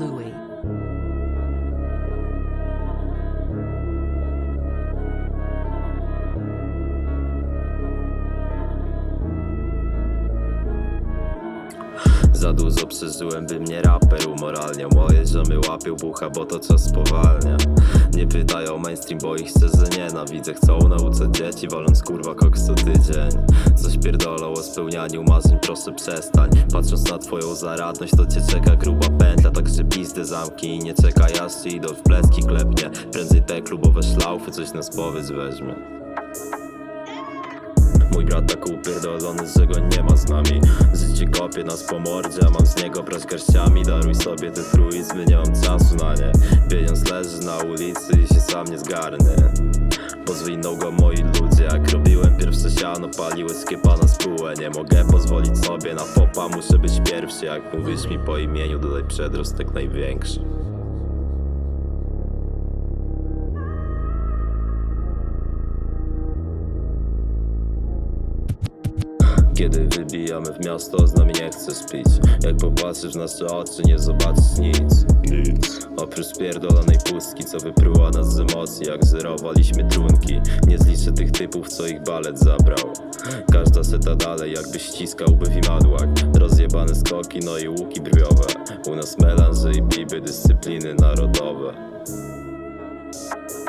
Louis Za dużo przeżyłem, by mnie raper umoralniał. Moje ziomy łapią bucha, bo to czas spowalnia. Nie pytaj o mainstream, bo ich szczerze nienawidzę. Chcą nauczać dzieci, waląc kurwa koks co tydzień. Coś pierdolą o spełnianiu marzeń, proszę przestań. Patrząc na twoją zaradność, to cię czeka gruba pętla. Także pizdy zamki i nie czekaj aż ci idol w plecki klepnie. Prędzej te klubowe szlaufy coś na spowiedź weźmie Mój brat tak upierdolony, że go nie ma z nami. Życie kopie nas po mordzie, a mam z niego brać garściami. Daruj sobie te truizmy, nie mam czasu na nie. Pieniądz leży na ulicy i się sam nie zgarnę. Pozwinął go moi ludzie, jak robiłem pierwsze siano Paliły skiepa na spółę, nie mogę pozwolić sobie na popa Muszę być pierwszy, jak mówisz mi po imieniu Dodaj przedrostek największy Kiedy wybijamy w miasto, z nami nie chcesz pić Jak popatrzysz w nasze oczy, nie zobaczysz nic. Nic. Oprócz pierdolonej pustki, co wypruła nas z emocji Jak zerowaliśmy trunki. Nie zliczę tych typów, co ich balet zabrał. Każda seta dalej, jakby ściskałby w imadłach. Rozjebane skoki, no i łuki brwiowe. U nas melanże i biby, dyscypliny narodowe